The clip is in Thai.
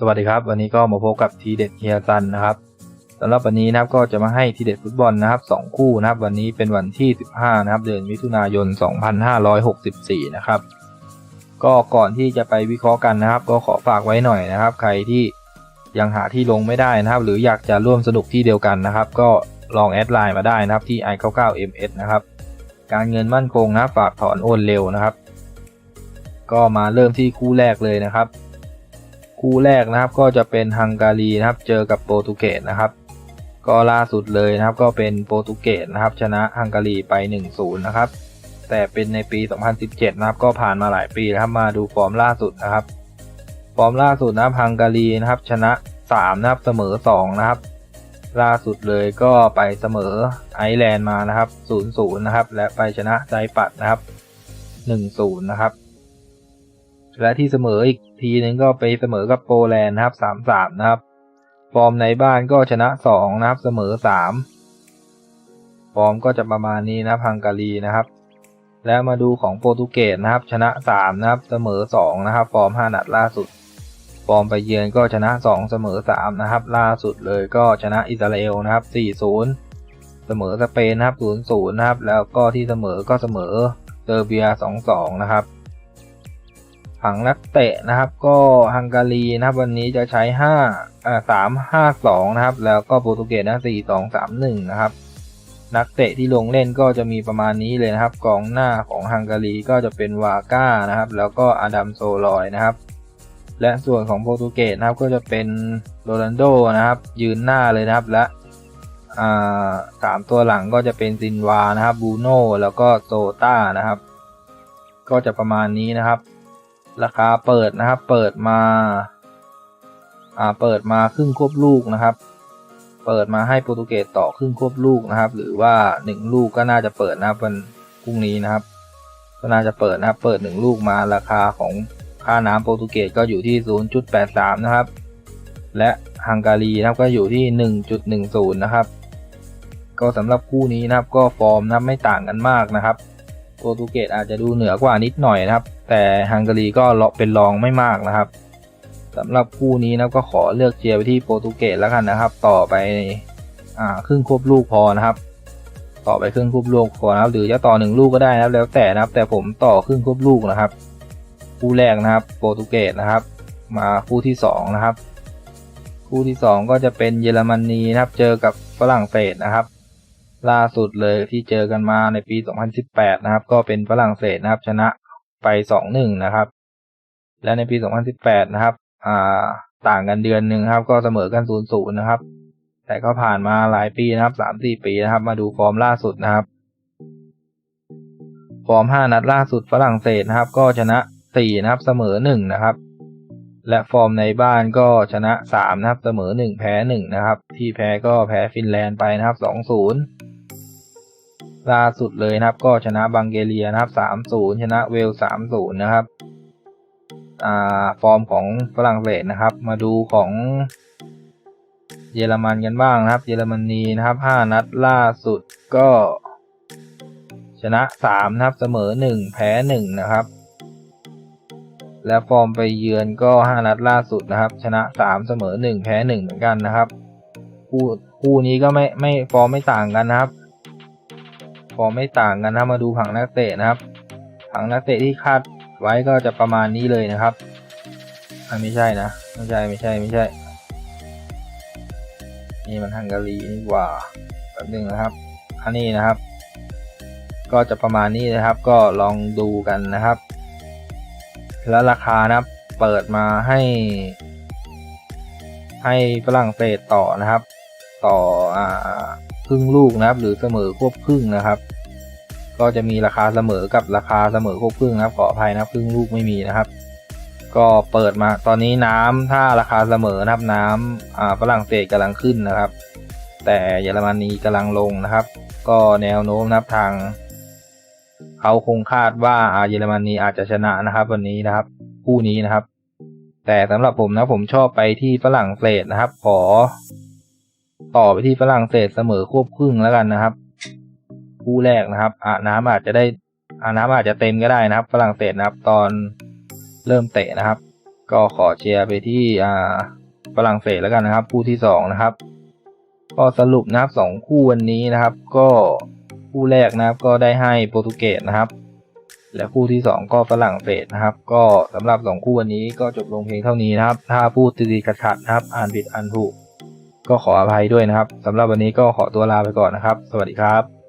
สวัสดีครับ วันนี้ก็มาพบกับทีเด็ดเฮียซันนะครับสำหรับวันนี้นะครับก็จะมาให้ทีเด็ดฟุตบอลนะครับสองคู่นะครับ วันนี้เป็นวันที่ 15 นะครับ เดือนมิถุนายน 2564 นะครับ ก็ก่อนที่จะไปวิเคราะห์กันนะครับ ก็ขอฝากไว้หน่อยนะครับ ใครที่ยังหาที่ลงไม่ได้นะครับ หรืออยากจะร่วมสนุกที่เดียวกันนะครับ ก็ลองแอดไลน์มาได้นะครับที่ i99ms นะครับ การเงินมั่นคงนะฝากถอนโอนเร็วนะครับ ก็มาเริ่มที่คู่แรกเลยนะครับ คู่แรกนะครับก็จะเป็นฮังการีนะครับ เจอกับโปรตุเกสนะครับ ก็ล่าสุดเลยนะครับ ก็เป็นโปรตุเกสนะครับ ชนะฮังการีไป 1-0 นะครับ แต่เป็นในปี 2017 นะครับ ก็ผ่านมาหลายปีแล้วครับ มาดูฟอร์มล่าสุดนะครับ ฟอร์มล่าสุดนะครับฮังการีนะครับ ชนะ 3 นะครับ เสมอ 2 นะครับ ล่าสุดเลยก็ไปเสมอไอร์แลนด์มานะครับ 0-0 นะครับ และไปชนะไซปัดนะครับ 1-0 นะครับ และที่เสมออีกทีนึงก็ไปเสมอกับโปแลนด์นะครับ3-3นะครับ ฟอร์มในบ้านก็ชนะ2นะครับเสมอ3ฟอร์มก็จะประมาณนี้นะครังการีนะครับ แล้วมาดูของโปรตุเกสนะครับ ชนะ3นะครับเสมอ2นะครับ ฟอร์ม5นัดล่าสุด ฟอร์มไปเยือนก็ชนะ2เสมอ3นะครับ ล่าสุดเลยก็ชนะอิสราเอลนะครับ4-0เสมอสเปนนะครับ0-0นะครับ แล้วก็ที่เสมอก็เสมอเซอร์เบีย2-2นะครับ ผังนักเตะนะครับ ก็ฮังการีนะครับ วันนี้จะใช้5อ่า3 5 2นะครับ แล้วก็โปรตุเกสนะ4 2 3 1นะครับ นักเตะที่ลงเล่นก็จะมีประมาณนี้เลยนะครับ กองหน้าของฮังการีก็จะเป็นวาก้านะครับ แล้วก็อดัมโซลอยนะครับ และส่วนของโปรตุเกสนะครับก็จะเป็นโรนัลโดนะครับ ยืนหน้าเลยนะครับและสามตัวหลังก็จะเป็นซินวานะครับบูโน่แล้วก็โซต้านะครับ ก็จะประมาณนี้นะครับ ราคาเปิดนะครับ เปิดมา อ่า เปิดมาครึ่งควบลูกนะครับ เปิดมาให้โปรตุเกสต่อครึ่งควบลูกนะครับ หรือว่าหนึ่งลูกก็น่าจะเปิดนะครับวันพรุ่งนี้นะครับ ก็น่าจะเปิดนะครับ เปิดหนึ่งลูกมาราคาของค่าน้ำโปรตุเกสก็อยู่ที่ 0.83 นะครับ และฮังการีนะครับก็อยู่ที่ 1.10 นะครับ ก็สำหรับคู่นี้นะครับก็ฟอร์มนะครับไม่ต่างกันมากนะครับ โปรตุเกสอาจจะดูเหนือกว่านิดหน่อยนะครับ แต่ฮังการีก็เลาะเป็นรองไม่มากนะครับสำหรับคู่นี้นะก็ขอเลือกเชียร์ไปที่โปรตุเกสแล้วกันนะครับ ต่อไปอ่าครึ่งควบลูกพอนะครับ ต่อไปครึ่งควบลูกพอนะครับ หรือจะต่อหนึ่งลูกก็ได้นะครับ แล้วแต่นะครับ แต่ผมต่อครึ่งควบลูกนะครับ คู่แรกนะครับ โปรตุเกสนะครับ มาคู่ที่สองนะครับ คู่ที่สองก็จะเป็นเยอรมนีนะครับ เจอกับฝรั่งเศสนะครับ ล่าสุดเลยที่เจอกันมาในปี 2018 นะครับ ก็เป็นฝรั่งเศสนะครับ ชนะไป 2-1 นะครับ และในปี 2018 นะครับอ่าต่างกันเดือนหนึ่งครับ ก็เสมอกัน 0-0 นะครับ แต่ก็ผ่านมาหลายปีนะครับ 3-4 ปีนะครับ มาดูฟอร์มล่าสุดนะครับ ฟอร์ม 5 นัดล่าสุดฝรั่งเศสนะครับ ก็ชนะ 4 นะครับ เสมอ 1 นะครับและฟอร์มในบ้านก็ชนะ 3 นะครับ เสมอ 1 แพ้ 1 นะครับ ที่แพ้ก็แพ้ฟินแลนด์ไปนะครับ 2-0 ล่าสุดเลยนะครับ ก็ชนะบังเกเรียนะครับ 3-0 ชนะเวล 3-0 นะครับอ่าฟอร์มของฝรั่งเศสนะครับ มาดูของเยอรมันกันบ้างนะครับ เยอรมนีนะครับ 5 นัดล่าสุดก็ ชนะ 3 นะครับ เสมอ 1 แพ้ 1 นะครับ และฟอร์มไปเยือนก็ 5 นัดล่าสุดนะครับ ชนะ 3 เสมอ 1 แพ้ 1 เหมือนกันนะครับ คู่คู่นี้ก็ไม่ไม่ฟอร์มไม่ต่างกันนะครับ ฟอร์มไม่ต่างกันนะมาดูผังนักเตะนะครับ ผังนักเตะที่คาดไว้ก็จะประมาณนี้เลยนะครับอันไม่ใช่นะ ไม่ใช่ไม่ใช่ไม่ใช่ นี่มันฮังการีนี่ว่าแบบนึงนะครับ อันนี้นะครับ ก็จะประมาณนี้นะครับ ก็ลองดูกันนะครับ แล้วราคานะครับ เปิดมาให้ ให้ฝรั่งเศสต่อนะครับ ต่ออ่า รึ่งลูกนะครับ หรือเสมอควบครึ่งนะครับ ก็จะมีราคาเสมอกับราคาเสมอควบครึ่งนะครับขออภัยนะครับครึ่งลูกไม่มีนะครับ ก็เปิดมาตอนนี้น้ำถ้าราคาเสมอนะครับน้ำอ่าฝรั่งเศสกำลังขึ้นนะครับ แต่เยอรมนีกำลังลงนะครับ ก็แนวโน้มนะครับทางเขาคงคาดว่าอ่าเยอรมนีอาจจะชนะนะครับ วันนี้นะครับคู่นี้นะครับ แต่สำหรับผมนะผมชอบไปที่ฝรั่งเศสนะครับ ขอ ต่อไปที่ฝรั่งเศสเสมอควบครึ่งแล้วกันนะครับ คู่แรกนะครับอาน้ำอาจจะได้อาน้ำอาจจะเต็มก็ได้นะครับ ฝรั่งเศสนะครับ ตอนเริ่มเตะนะครับ ก็ขอเชียร์ไปที่อ่าฝรั่งเศสแล้วกันนะครับ คู่ที่สองนะครับก็สรุปนะครับสองคู่วันนี้นะครับ ก็คู่แรกนะครับก็ได้ให้โปรตุเกสนะครับ และคู่ที่สองก็ฝรั่งเศสนะครับ ก็สำหรับสองคู่วันนี้ก็จบลงเพียงเท่านี้นะครับ ถ้าพูดติดขัดๆนะครับ อ่านผิดอ่านถูก ก็ขออภัยด้วยนะครับสำหรับวันนี้ก็ขอตัวลาไปก่อนนะครับ สวัสดีครับ